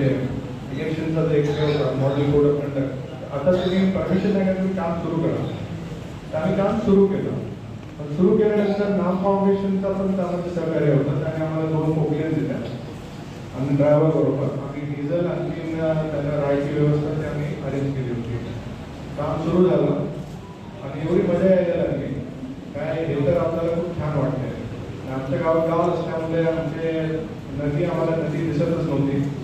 इलेक्शनचा जो एक होता मॉडेल कोड ऑफ कंडक्ट आता तुम्ही परमिशन नाही तुम्ही काम सुरू करा. तर आम्ही काम सुरू केलं. पण सुरू केल्यानंतर नाम फाउंडेशनचा पण त्यामध्ये सहकार्य होतं. त्याने आम्हाला दोन मोकले दिल्या. आणि ड्रायव्हर बरोबर. आम्ही डिझेल आणखी त्यांना राहायची व्यवस्था ते आम्ही अरेंज केली होती. काम सुरू झालं. आणि एवढी मजा यायला लागली. काय हे तर आपल्याला खूप छान वाटते आणि आमच्या गावात गाव असल्यामुळे आमचे नदी आम्हाला नदी दिसतच नव्हती.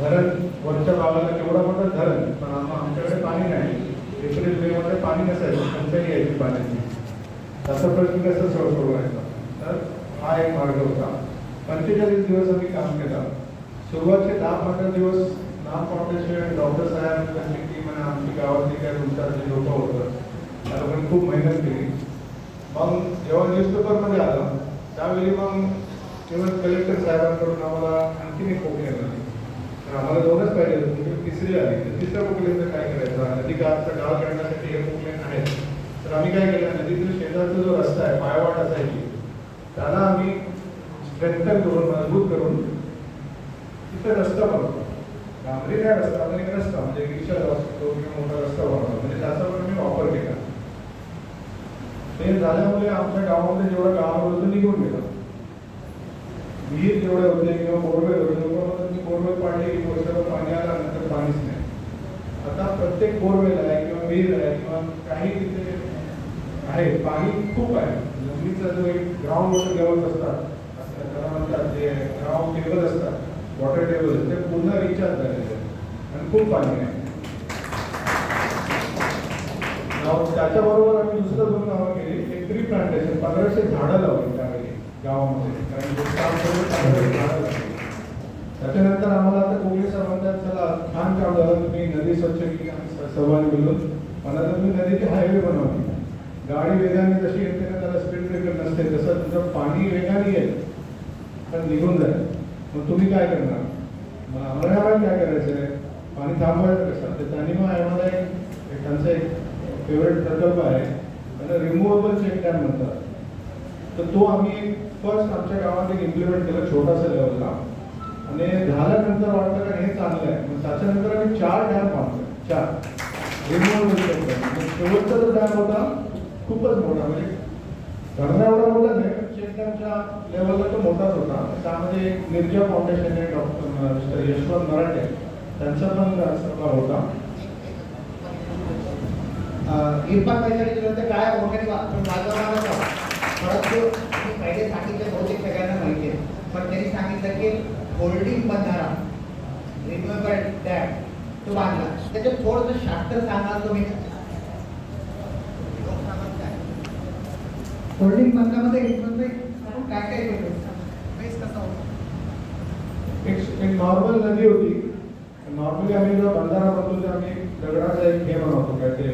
धरण वरच्या भागाला केवढा मोठं धरण पण आम्हा आमच्याकडे पाणी नाही. एप्रिल मे मध्ये पाणी नसायचं टंचाई यायची पाण्याची. त्याचा प्रश्न कसं सॉल्व सोडवायचा तर हा एक मार्ग होता. पंचेचाळीस दिवस आम्ही काम केलं. सुरुवातचे दहा पंधरा दिवस नाम फाउंडेशन डॉक्टर साहेब त्यांची टीम आणि आमची गावातली काय तुमच्यातले लोक होतं. त्या लोकांनी खूप मेहनत केली. मग जेव्हा न्यूजपेपरमध्ये आलं त्यावेळी मग केवळ कलेक्टर साहेबांकडून आम्हाला आणखीन एक कोकणी आली. तर आम्हाला दोनच पाहिजे होते. म्हणजे तिसरी आली. तर तिसऱ्या कोकणीचं काय करायचं? नदी गावचा गाव करण्यासाठी हे कोकणी आहेत. तर आम्ही काय केलं? नदीतील शेजारचा जो रस्ता आहे पायवाट असायची त्याला आम्ही स्ट्रेंथन करून मजबूत करून तिथे रस्ता बनवतो. डांबरी काय रस्ता? आपण एक रस्ता. म्हणजे रिक्षा जाऊ शकतो किंवा मोठा रस्ता बनवतो. म्हणजे त्याचा पण मी वापर केला. ते झाल्यामुळे आमच्या गावामध्ये जेवढा गाव निघून गेलं विहीर जेवढे होते किंवा बोरवेल होते बोरवेल पाडले की वर्षाला पाणी आला नंतर पाणीच नाही. आता प्रत्येक बोरवेल आहे किंवा विहीर आहे किंवा काही तिथे आहे पाणी खूप आहे. जमिनीचा जो एक ग्राउंड वॉटर लेवल असतात त्याला म्हणतात जे ग्राउंड टेबल असतात वॉटर टेबल ते पूर्ण रिचार्ज झालेले आणि खूप पाणी आहे. गाव- त्याच्याबरोबर आम्ही दुसरं दोन गावं केली. एक ट्री प्लांटेशन पंधराशे झाडं लावली त्यावेळी गावामध्ये. कारण झाडं लावली. त्याच्यानंतर आम्हाला आता कोकणी म्हणतात चला छान काम झालं. तुम्ही नदी स्वच्छ केली आम्ही सहभागी बोललो पण आता तुम्ही नदीची हायवे बनवली. गाडी वेगाने जशी येते ना त्याला स्पीड ब्रेकर नसते. तसं तुमचं पाणी वेगाने येईल पण निघून जाईल. मग तुम्ही काय करणार? मग आम्हाला काय काय करायचं आहे पाणी थांबवायचं कसं? तर त्यांनी मग आम्हाला एक एक त्यांचा एक फेवरेट प्रकल्प आहे. त्याला रिमुवेबल चेक डॅम म्हणतात. तर तो आम्ही फर्स्ट आमच्या गावात एक इम्प्लिमेंट केला छोटासा लेवलला आणि झाल्यानंतर वाटलं का हे चांगलं आहे. मग त्याच्यानंतर आम्ही चार डॅम बांधले. चार. म्हणजे म्हणजे शेवटचा जो डॅम होता खूपच मोठा. म्हणजे धरणा एवढा मोठा नाही चेक डॅमच्या लेवलला तो मोठाच होता. त्यामध्ये एक निर्जा फाउंडेशन आहे डॉक्टर मिस्टर यशवंत मराठे. त्यांचा पण सहभाग होता. इरफान पैशाने केलं तर काय वगैरे पण परंतु पहिले सांगितलं बहुतेक सगळ्यांना माहिती आहे पण त्यांनी सांगितलं की होल्डिंग बंधारा रिन्युएबल डॅम तो बांधला. त्याच्यात थोडंसं शास्त्र सांगाल तुम्ही? होल्डिंग बंधामध्ये आपण काय काय एक एक नॉर्मल नदी होती. नॉर्मली आम्ही जेव्हा बंधारा बनवतो तेव्हा आम्ही दगडाचा एक हे बनवतो काय ते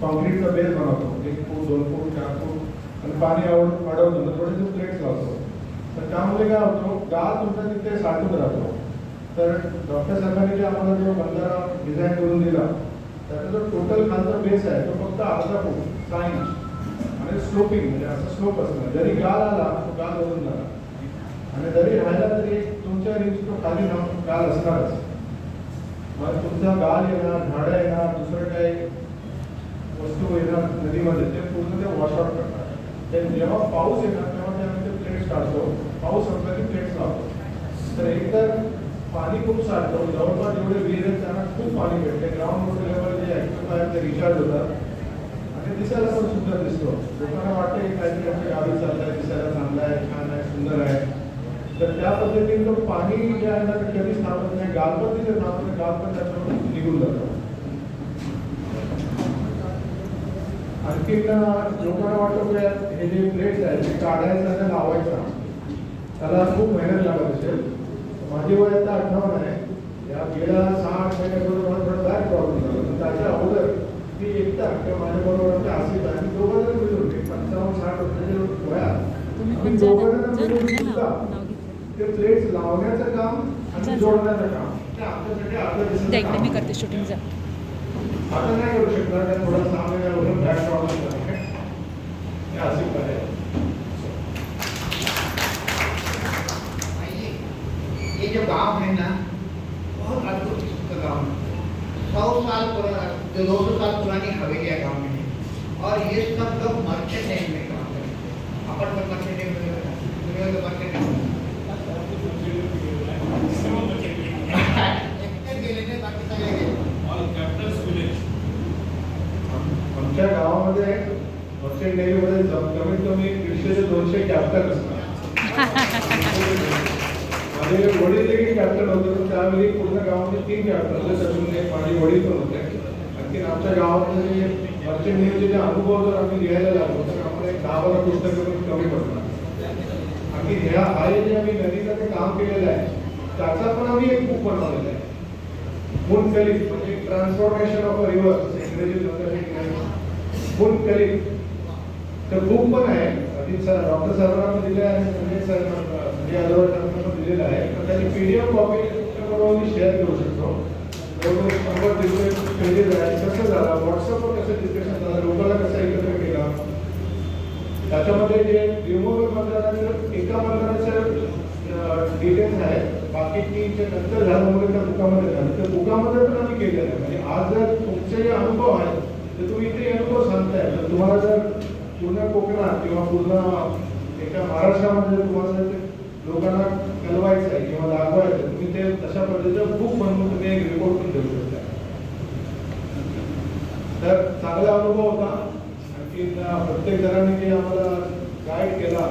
कॉन्क्रीटचा बेस बनवतो. एक फूट दोन फूट चार फूट. आणि पाणी आवड वाढवतो तर थोडेसे प्लेट्स लावतो. तर त्यामुळे काय होतो गाळ तुमचा तिथे साठून राहतो. तर डॉक्टर साहेबांनी जे आम्हाला जो बंधारा डिझाईन करून दिला त्याचा जो टोटल खालचा बेस आहे तो फक्त अर्धा फूट सहा इंच आणि स्लोपिंग म्हणजे असं स्लोप असणार जरी गाळ आला तो गाळ वरून झाला आणि जरी राहिला तरी तुमच्या इंच तो खाली जाऊन गाल असणारच. मग तुमचा गाल येणार झाडं येणार दुसरं काही वस्तू येणार नदीमध्ये ते पूर्ण ते वॉशआउट करणार. ते जेव्हा पाऊस येणार तेव्हा ते आम्ही ते प्लेट्स काढतो. पाऊस संपला की प्लेट्स एकतर पाणी खूप साठतं जवळपास जेवढे विहीर आहेत, त्यांना खूप पाणी भेटते. ग्राउंड वॉटर लेवल जे ॲक्टिव्ह ते रिचार्ज होतात. आणि दिसायला पण सुंदर दिसतो. लोकांना वाटतं की काहीतरी आमच्या गावी चाललंय, दिसायला चांगलं आहे, छान आहे, सुंदर आहे. तर त्या पद्धतीने तो पाणी जे आहे ना, ते कधीच थांबत नाही. गालपण तिथे थांबत गालपण त्याच्यावर निघून जातं. आणखी लोकांना वाटतं की हे जे प्लेट्स आहेत, ते काढायचं आणि लावायचं. त्याला खूप मेहनत लागत असेल. माझी वय आता अठ्ठावन्न आहे. या गेल्या सहा आठ महिन्यापूर्वी मला थोडा बॅक प्रॉब्लेम झाला. त्याच्या अगोदर मी एकटा किंवा माझ्या बरोबर ते असित आहे. दोघं जण मिळून होते. पंचावन्न साठ वर्षाच्या वयात. दोघं मिळून सुद्धा. ते प्लेट्स लावण्याचं काम आणि. जोडण्याचं काम. ते आमच्यासाठी मी. करते आता नाही करू शकणार. थोडा सहा महिन्यावरून बॅक प्रॉब्लेम झाला. हे असित आहे. जो गाँव है ना, बहुत अद्भुत किस्म का गाँव है। सौ साल पुराना जो दो सौ साल पुरानी हवेली है गाँव में, और ये सब लोग मर्चेंट नेम में काम करते हैं। अपन पर मर्चेंट नेम दुनिया के मर्चेंट नेम आमच्या गावामध्ये मर्चंट नेव्हीमध्ये कमीत कमी दीडशे ते दोनशे कॅप्टन असतात. माझे वडील देखील कॅप्टन होते. पण त्यावेळी पूर्ण गावामध्ये तीन कॅप्टन होते. त्यातून एक माझे वडील पण होते. आणखी आमच्या गावामध्ये जे मर्चंट जे अनुभव जर आम्ही लिहायला लागलो तर आम्हाला एक दहा बारा पुस्तकं पण कमी पडतात. आणखी ह्या हा जे आम्ही नदीचं ते काम केलेलं आहे त्याचा पण आम्ही एक बुक बनवलेला आहे. मून कलित म्हणजे ट्रान्सफॉर्मेशन ऑफ रिव्हर्स रिव्हर इंग्रजीत म्हणतात मून तर बुक पण आहे. अजित सर, डॉक्टर पण दिले आणि संजय सर यादव सरांना पण दिलेलं आहे. तर त्याची पी डी एफ़ कॉपी तुमच्याबरोबर मी शेअर करू शकतो. शंभर दीडशे पेजेस आहे कसं झालं? व्हॉट्सअपवर कसं डिस्कशन झालं? लोकांना कसं एकत्र केलं? त्याच्यामध्ये जे रिमोव्हल मतदानाचं एका मतदानाचं डिटेल्स आहेत. बाकीचे नंतर झालं वगैरे त्या बुकामध्ये झालं. त्या बुकामध्ये पण आम्ही केलेलं आहे. म्हणजे आज जर तुमचे जे अनुभव आहेत, तर तुम्ही इथे अनुभव सांगताय. तर तुम्हाला जर पूर्ण कोकणात किंवा पूर्ण एका महाराष्ट्रामध्ये जर तुम्हाला लोकांना कळवायचं आहे किंवा दाखवायचं तुम्ही ते तशा पद्धतीचं बुक बनवून तुम्ही एक रिपोर्ट पण देऊ शकता. तर चांगला अनुभव होता. आणखी प्रत्येक जणांनी जे आम्हाला गाईड केला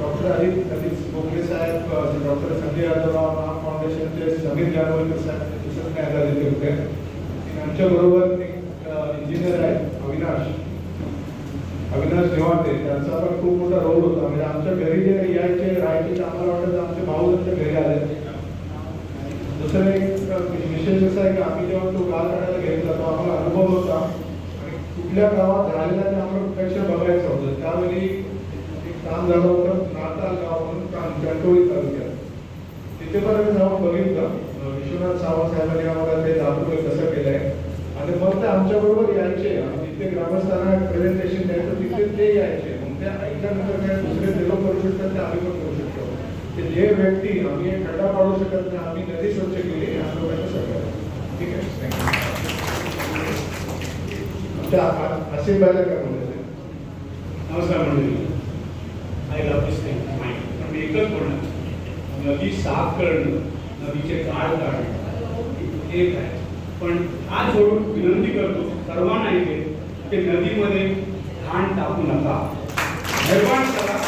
डॉक्टर अजित अजित बोगले साहेब डॉक्टर संजय यादवराव महा फाउंडेशनचे समीर जानवलकर साहेब दुसरं काय झालेले होते. आमच्या बरोबर एक इंजिनियर आहे अविनाश. अविनाश निवांते त्यांचा पण खूप मोठा रोल होता. म्हणजे आमच्या घरी जे यायचे राहायचे आम्हाला वाटत आमचे भाऊ त्यांच्या घरी आले. दुसरं एक विशेष असं आहे की आम्ही जेव्हा तो गाळ काढायला घेतला तो आम्हाला अनुभव होता. आणि कुठल्या गावात झालेला ते आम्हाला प्रत्यक्ष बघायचं होतं. त्यावेळी एक काम झालं होतं नाताल गाव म्हणून कां- कंटोळी तालुक्यात तिथे पण आम्ही जाऊन बघितलं अं, विश्वनाथ सावंत साहेबांनी आम्हाला ते दाखवलं कसं केलंय आणि मग ते आमच्या बरोबर यायचे आणि तिथे ग्रामस्थांना प्रेझेंटेशन द्यायचं तिथे ते यायचे मग ते ऐकल्यानंतर काय दुसरे ते लोक करू शकतात ते आम्ही पण करू की जे व्यक्ती आम्ही खड्डा पाडू शकत नाही आम्ही नदी स्वच्छ केली हे आम्ही लोकांचं ठीक आहे? आमच्या आ- असीम बायला काय बोलायचं नमस्कार मंडळी. आय लव्ह दिस थिंग पण मी एकच बोलणार. नदी साफ करणं नदीचे गाळ काढणं एक आहे पण हात सोडून विनंती करतो सर्वांना इथे की नदीमध्ये घाण टाकू नका. निर्माण करा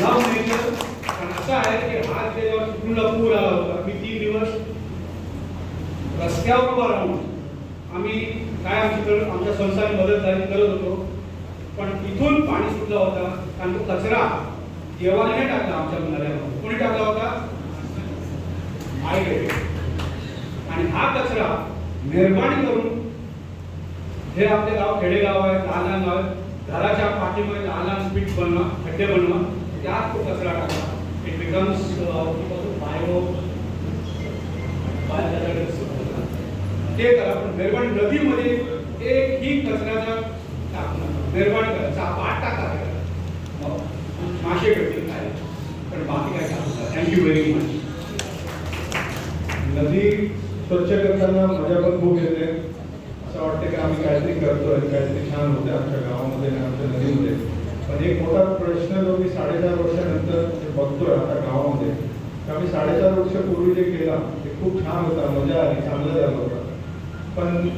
लव नेचर असं आहे की आज जे जेव्हा चिपळूणला पूर आला होता. मी तीन दिवस रस्त्यावर उभा राहून आम्ही काय आमच्याकडे आमच्या संस्थाने मदत झाली करत होतो. पण इथून पाणी सुटला होता. कारण तो कचरा देवाने टाकला आमच्या नद्यामध्ये कोणी टाकला होता? आईकडे आणि हा कचरा निर्माण करून हे आपले गाव खेडेगाव आहे लहान लहान गाव आहे. घराच्या पाठीमध्ये लहान लहान पीठ बनवा खड्डे बनवा त्यात तो कचरा it becomes ते करा पण निर्माण नदीमध्ये एक ही कचऱ्याचा टाकणं निर्माण करा पाठ टाका. मासे भेटतील काय? पण बाकी काय टाकू थँक्यू व्हेरी मच नदी स्वच्छ करताना मजा पण खूप येते. असं वाटतं की आम्ही काहीतरी करतोय काहीतरी छान होतं आमच्या गावामध्ये आणि आमच्या नदीमध्ये. पण एक मोठा प्रश्न जो मी साडेचार वर्षानंतर बघतोय आता गावामध्ये. तर आम्ही साडेचार वर्षापूर्वी जे केला ते खूप छान होता मजा आली चांगलं झालं होतं. पण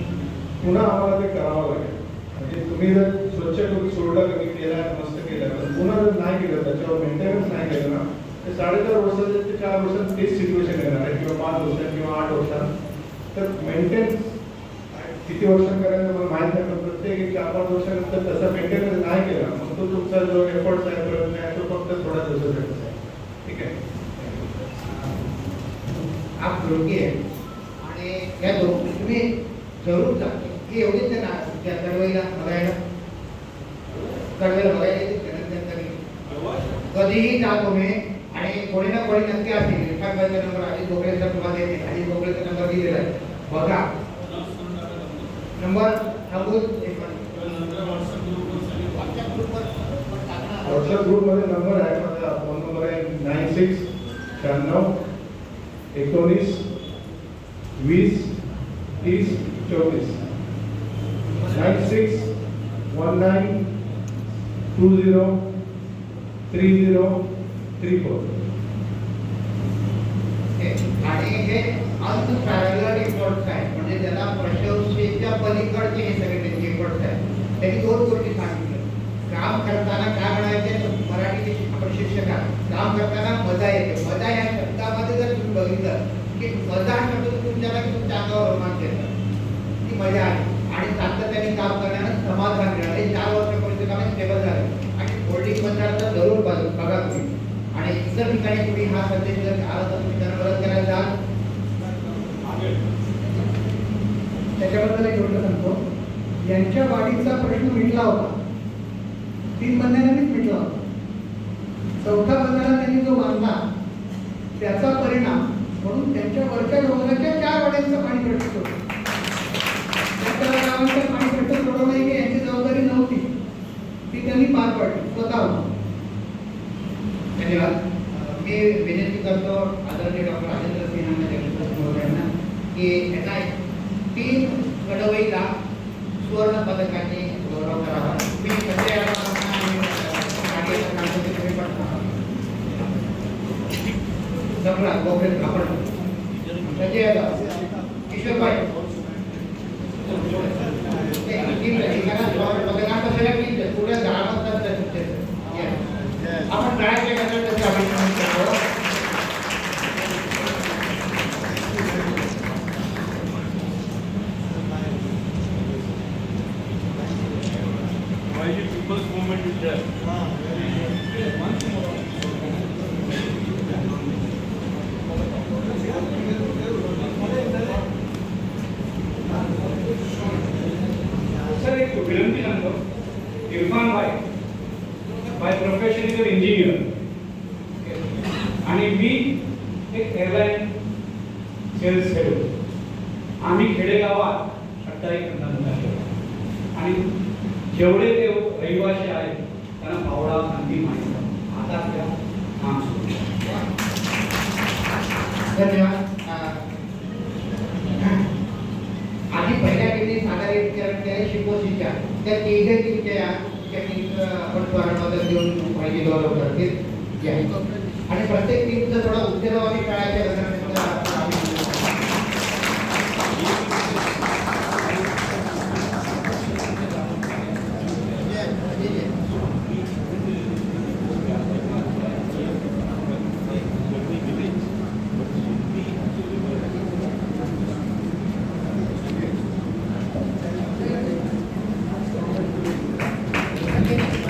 पुन्हा आम्हाला ते करावं लागेल. म्हणजे तुम्ही जर स्वच्छ करून सोडलं कमी केलं मस्त केलं पण पुन्हा जर नाही केलं त्याच्यावर मेंटेनन्स नाही केलं ना तर साडेचार वर्षाचे ते चार वर्षात तेच सिच्युएशन येणार आहे किंवा पाच वर्षात किंवा आठ वर्षात. तर मेंटेनन्स किती वर्षात मला माहीत नाही प्रत्येक एक चार पाच वर्षानंतर तसा मेंटेनन्स नाही केला. मग तो तुमचा जो एफर्ट्स आहे प्रयत्न आहे तो फक्त थोडा दिवसासाठी आहे. ठीक आहे? आप योग्य आहे. आणि या दोन तुम्ही जरूर जा की एवढीच आहे ना त्या कडवईला बघायला. कडवेला बघायला कधीही जा तुम्ही आणि कोणी ना कोणी नक्की असतील इरफान नंबर आधी गोखलेचा तुम्हाला देते आधी गोखलेचा नंबर दिलेला आहे. बघा. नंबर व्हॉट्सअप ग्रुपमध्ये नंबर आहे. माझा फोन नंबर आहे नाईन सिक्स शहाण्णव एकोणीस वीस तीस चोवीस. Nine six one nine two zero three zero three four आणि हे अनपॅरलर रिपोर्ट आहेत म्हणजे त्याला प्रशंसेच्या पलीकडचे हे सगळे त्यांचे रिपोर्ट आहेत त्यांनी दोन गोष्टी सांगितल्या. काम करताना काय म्हणायचे? मराठी आपण काम करताना मजा येते. मजा या शब्दामध्ये जर तुम्ही बघितलं की मजा हा शब्द तुमच्याला तुमच्या अंगावर रोमांच येतात ती मजा आहे. आणि सातत्याने काम करण्यानं समाधान मिळालं. हे चार वर्षापर्यंत काम स्टेबल झालं. आणि होल्डिंग बंधाराचा जरूर बघा तुम्ही. आणि इतर ठिकाणी तुम्ही हा संदेश जर आला तर तुम्ही त्यांना मदत करायला जाल त्याच्याबद्दल एक गोष्ट सांगतो यांच्या वाढीचा प्रश्न मिटला होता. तीन बंधाऱ्यांनीच मिटला होता. चौथा बंधारा त्यांनी जो बांधला त्याचा परिणाम म्हणून त्यांच्या वरच्या डोंगराच्या चार वाड्यांचं पाणी प्रश्न होतं. गावांचं पाणी प्रश्न सोडवणं ही की यांची जबाबदारी नव्हती. ती त्यांनी पार पाडली स्वतः धन्यवाद. मी विनंती करतो आदरणीय डॉक्टर राजेंद्र सिन्हा जगदीश महोदयांना की यांना तीन कडवईला सुवर्ण पदकाने गौरव करावा मी संजय यादवांना आणि, अं, नाडियाचं काम करते, तुम्ही पण सांगा. जमला गोखले आपण. संजय यादव किशोरबाई ते तीन ठिकाणात सुवर्ण पदकांचं सगळ्या तीन पुढे दहा वाजता आपण काय काय करणार त्याचं अभिनंदन करतो Why the people's movement is there? Sir एक विनंती सांगतो इरफान भाई. बाय प्रोफेशन इज इंजिनियर आणि मी एक एअरलाईन सेल्स हेड आम्ही खेडेगावात अठ्ठावीस एक धंदा आणि जेवढे ते रहिवासी आहेत त्यांना पावडा खांदी माहिती आता त्या काम सुरू धन्यवाद. आधी पहिल्या टीमने सादरीकरण केले शिकोशीच्या त्या तिघे टीमच्या टेक्निक आपण स्मरणपत्र देऊन माहिती गौरव करतील आणि प्रत्येक Gracias.